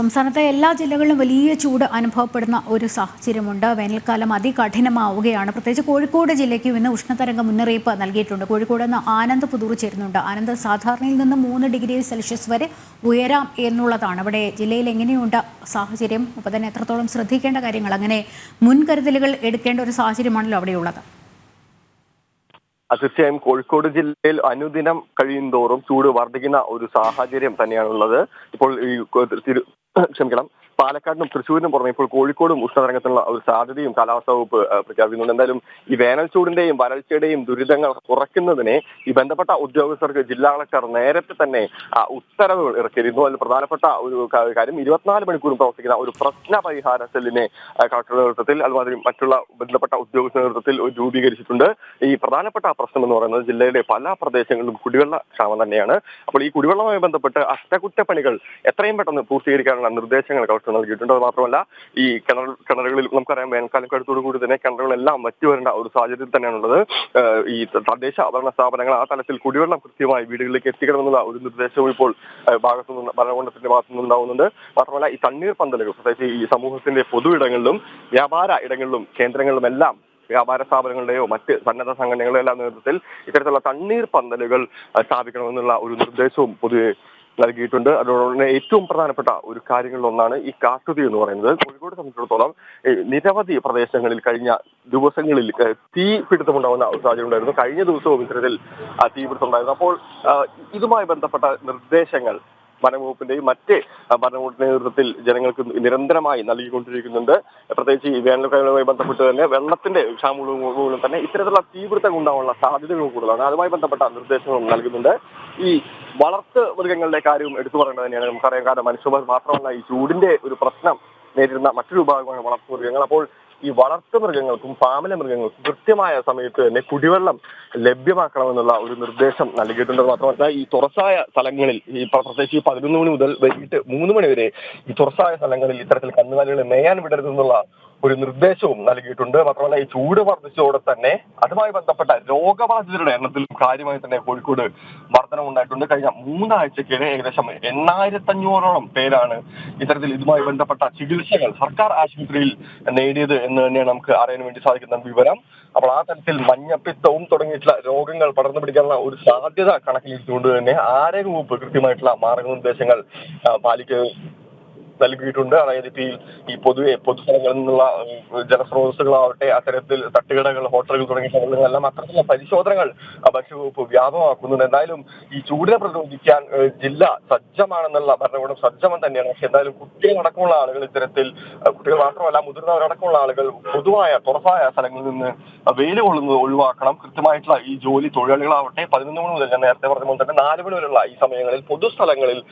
സംസ്ഥാനത്തെ എല്ലാ ജില്ലകളിലും വലിയ ചൂട് അനുഭവപ്പെടുന്ന ഒരു സാഹചര്യമുണ്ട്. വേനൽക്കാലം അതികഠിനമാവുകയാണ്. പ്രത്യേകിച്ച് കോഴിക്കോട് ജില്ലയ്ക്ക് ഇന്ന് ഉഷ്ണതരംഗ മുന്നറിയിപ്പ് നൽകിയിട്ടുണ്ട്. കോഴിക്കോട് നിന്ന് ആനന്ദ് പുതൂർ ചേരുന്നുണ്ട്. ആനന്ദ് സാധാരണയിൽ നിന്ന് മൂന്ന് ഡിഗ്രി സെൽഷ്യസ് വരെ ഉയരാം എന്നുള്ളതാണ്. അവിടെ ജില്ലയിൽ എങ്ങനെയുണ്ട് സാഹചര്യം? അപ്പോൾ തന്നെ എത്രത്തോളം ശ്രദ്ധിക്കേണ്ട കാര്യങ്ങൾ? അങ്ങനെ മുൻകരുതലുകൾ എടുക്കേണ്ട ഒരു സാഹചര്യമാണല്ലോ അവിടെയുള്ളത്. തീർച്ചയായും കോഴിക്കോട് ജില്ലയിൽ അനുദിനം കഴിയുന്തോറും ചൂട് വർദ്ധിക്കുന്ന ഒരു സാഹചര്യം തന്നെയാണുള്ളത്. ഇപ്പോൾ ഈ ക്ഷമിക്കണം പാലക്കാടിനും തൃശ്ശൂരിനും പുറമെ ഇപ്പോൾ കോഴിക്കോടും ഉഷ്ണതരംഗത്തിനുള്ള ഒരു സാധ്യതയും കാലാവസ്ഥാ വകുപ്പ് പ്രഖ്യാപിക്കുന്നുണ്ട്. എന്തായാലും ഈ വേനൽച്ചൂടിന്റെയും വരൾച്ചയുടെയും ദുരിതങ്ങൾ കുറയ്ക്കുന്നതിന് ഈ ബന്ധപ്പെട്ട ഉദ്യോഗസ്ഥർക്ക് ജില്ലാ കളക്ടർ നേരത്തെ തന്നെ ഉത്തരവുകൾ ഇറക്കിയിരുന്നു. അതിൽ പ്രധാനപ്പെട്ട ഒരു കാര്യം ഇരുപത്തിനാല് മണിക്കൂറും പ്രവർത്തിക്കുന്ന ഒരു പ്രശ്ന പരിഹാര സെല്ലിനെ കളക്ടറുടെ നേതൃത്വത്തിൽ അതുമാതിരി മറ്റുള്ള ബന്ധപ്പെട്ട ഉദ്യോഗസ്ഥ നേതൃത്വത്തിൽ രൂപീകരിച്ചിട്ടുണ്ട്. ഈ പ്രധാനപ്പെട്ട പ്രശ്നം എന്ന് പറയുന്നത് ജില്ലയുടെ പല പ്രദേശങ്ങളിലും കുടിവെള്ള ക്ഷാമം തന്നെയാണ്. അപ്പോൾ ഈ കുടിവെള്ളവുമായി ബന്ധപ്പെട്ട് അറ്റകുറ്റപ്പണികൾ എത്രയും പെട്ടെന്ന് പൂർത്തീകരിക്കാനുള്ള നിർദ്ദേശങ്ങൾ കളക്ടർ നൽകിയിട്ടുണ്ട്. അത് മാത്രമല്ല ഈ കിണർ കിണറുകളിൽ നമുക്കറിയാം വേനൽക്കാലം കടുത്തോടു കൂടി തന്നെ കിണറുകളെല്ലാം വറ്റി വരേണ്ട ഒരു സാഹചര്യത്തിൽ തന്നെയാണുള്ളത്. ഈ തദ്ദേശ ഭരണ സ്ഥാപനങ്ങൾ ആ തലത്തിൽ കുടിവെള്ളം കൃത്യമായി വീടുകളിലേക്ക് എത്തിക്കണമെന്നുള്ള ഒരു നിർദ്ദേശവും ഇപ്പോൾ ഭാഗത്തു നിന്ന് ഭരണകൂടത്തിന്റെ ഭാഗത്തു നിന്നുണ്ടാവുന്നുണ്ട് മാത്രമല്ല ഈ തണ്ണീർ പന്തലുകൾ പ്രത്യേകിച്ച് ഈ സമൂഹത്തിന്റെ പൊതു ഇടങ്ങളിലും വ്യാപാര ഇടങ്ങളിലും കേന്ദ്രങ്ങളിലും എല്ലാം വ്യാപാര സ്ഥാപനങ്ങളുടെയോ മറ്റ് സന്നദ്ധ സംഘടനകളുടെ എല്ലാം നേതൃത്വത്തിൽ ഇത്തരത്തിലുള്ള തണ്ണീർ പന്തലുകൾ സ്ഥാപിക്കണമെന്നുള്ള ഒരു നിർദ്ദേശവും പൊതുവെ നൽകിയിട്ടുണ്ട്. അതോടൊപ്പം ഏറ്റവും പ്രധാനപ്പെട്ട ഒരു കാര്യങ്ങളിലൊന്നാണ് ഈ കാട്ടുതീ എന്ന് പറയുന്നത്. കോഴിക്കോട് സംബന്ധിച്ചിടത്തോളം നിരവധി പ്രദേശങ്ങളിൽ കഴിഞ്ഞ ദിവസങ്ങളിൽ തീ പിടുത്തമുണ്ടാകുന്ന സാഹചര്യം ഉണ്ടായിരുന്നു. കഴിഞ്ഞ ദിവസവും ഇത്തരത്തിൽ തീപിടുത്തം ഉണ്ടായിരുന്നു. അപ്പോൾ ഇതുമായി ബന്ധപ്പെട്ട നിർദ്ദേശങ്ങൾ വനംവകുപ്പിന്റെയും മറ്റ് ഭരണകൂടത്തിന്റെ നേതൃത്വത്തിൽ ജനങ്ങൾക്ക് നിരന്തരമായി നൽകിക്കൊണ്ടിരിക്കുന്നുണ്ട്. പ്രത്യേകിച്ച് ഈ വേനൽക്കാലവുമായി ബന്ധപ്പെട്ട് തന്നെ വെള്ളത്തിന്റെ ക്ഷാമവും തന്നെ ഇത്തരത്തിലുള്ള തീപിടുത്തം ഉണ്ടാവാനുള്ള സാധ്യതകൾ കൂടുതലാണ്. അതുമായി ബന്ധപ്പെട്ട നിർദ്ദേശങ്ങളും നൽകുന്നുണ്ട്. ഈ വളർത്ത് മൃഗങ്ങളുടെ കാര്യവും എടുത്തു പറയേണ്ടത് തന്നെയാണ്. നമുക്കറിയാം കാരണം മനുഷ്യർ മാത്രമല്ല ഈ ചൂടിന്റെ ഒരു പ്രശ്നം നേരിടുന്ന മറ്റൊരു വിഭാഗമാണ് വളർത്തു മൃഗങ്ങൾ. അപ്പോൾ ഈ വളർത്തു മൃഗങ്ങൾക്കും ഫാമിലെ മൃഗങ്ങൾക്കും കൃത്യമായ സമയത്ത് തന്നെ കുടിവെള്ളം ലഭ്യമാക്കണമെന്നുള്ള ഒരു നിർദ്ദേശം നൽകിയിട്ടുണ്ട്. മാത്രമല്ല ഈ തുറസായ സ്ഥലങ്ങളിൽ ഈ പ്ര- പ്രത്യേകിച്ച് ഈ പതിനൊന്ന് മണി മുതൽ വൈകിട്ട് മൂന്ന് മണി വരെ ഈ തുറസായ സ്ഥലങ്ങളിൽ ഇത്തരത്തിൽ കന്നുകാലികളെ മേയാൻ വിടരുതെന്നുള്ള ഒരു നിർദ്ദേശവും നൽകിയിട്ടുണ്ട്. മാത്രമല്ല ഈ ചൂട് വർദ്ധിച്ചതോടെ തന്നെ അതുമായി ബന്ധപ്പെട്ട രോഗബാധിതരുടെ എണ്ണത്തിൽ കാര്യമായി തന്നെ കോഴിക്കോട് വർധനമുണ്ടായിട്ടുണ്ട് കഴിഞ്ഞ മൂന്നാഴ്ചക്കിടെ ഏകദേശം എണ്ണായിരത്തി അഞ്ഞൂറോളം പേരാണ് ഇത്തരത്തിൽ ഇതുമായി ബന്ധപ്പെട്ട ചികിത്സകൾ സർക്കാർ ആശുപത്രിയിൽ നേടിയത് എന്ന് തന്നെയാണ് നമുക്ക് അറിയാൻ വേണ്ടി സാധിക്കുന്ന വിവരം. അപ്പോൾ ആ തരത്തിൽ മഞ്ഞപ്പിത്തവും തുടങ്ങിയിട്ടുള്ള രോഗങ്ങൾ പടർന്നു പിടിക്കാനുള്ള ഒരു സാധ്യത കണക്കിലെടുത്തുകൊണ്ട് തന്നെ ആരോഗ്യ വകുപ്പ് കൃത്യമായിട്ടുള്ള മാർഗനിർദ്ദേശങ്ങൾ പാലിക്കുക നൽകിയിട്ടുണ്ട്. അതായത് ഈ- പൊതുവെ പൊതുസ്ഥലങ്ങളിൽ നിന്നുള്ള ജലസ്രോതസ്സുകളാവട്ടെ അത്തരത്തിൽ തട്ടുകടകൾ ഹോട്ടലുകൾ തുടങ്ങിയ സ്ഥലങ്ങളിലെല്ലാം അത്തരത്തിലുള്ള പരിശോധനകൾ ഭക്ഷ്യവകുപ്പ് വ്യാപകമാക്കുന്നുണ്ട്. എന്തായാലും ഈ ചൂടിനെ പ്രതിരോധിക്കാൻ ജില്ല സജ്ജമാണെന്നുള്ള ഭരണകൂടം സജ്ജമം തന്നെയാണ്. പക്ഷെ എന്തായാലും കുട്ടികളടക്കമുള്ള ആളുകൾ ഇത്തരത്തിൽ കുട്ടികൾ മാത്രമല്ല മുതിർന്നവരടക്കമുള്ള ആളുകൾ പൊതുവായ തുറസായ സ്ഥലങ്ങളിൽ നിന്ന് വെയിൽ കൊള്ളുന്നത് ഒഴിവാക്കണം. കൃത്യമായിട്ടുള്ള ഈ ജോലി തൊഴിലാളികളാവട്ടെ പതിനൊന്ന് മണി മുതൽ ഞാൻ നേരത്തെ പറഞ്ഞ പോലെ തന്നെ നാല് മണി വരെയുള്ള ഈ സമയങ്ങളിൽ പൊതുസ്ഥലങ്ങളിൽ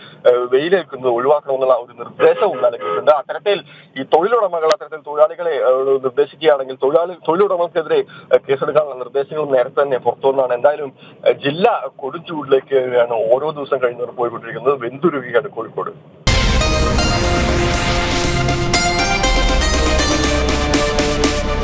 വെയിലേൽക്കുന്നത് ഒഴിവാക്കണമെന്നുള്ള ഒരു നിർദ്ദേശവും നൽകിയിട്ടുണ്ട് അത്തരത്തിൽ ഈ തൊഴിലുടമകൾ അത്തരത്തിൽ തൊഴിലാളികളെ നിർദ്ദേശിക്കുകയാണെങ്കിൽ തൊഴിലാളി തൊഴിലുടമകൾക്കെതിരെ കേസെടുക്കാനുള്ള നിർദ്ദേശങ്ങളും നേരത്തെ തന്നെ പുറത്തു വന്നതാണ് എന്തായാലും ജില്ല കൊടുംചൂടിലേക്ക് ഓരോ ദിവസം കഴിഞ്ഞവർ പോയിക്കൊണ്ടിരിക്കുന്നത്. വെന്തുരുകിയാണ് കോഴിക്കോട്.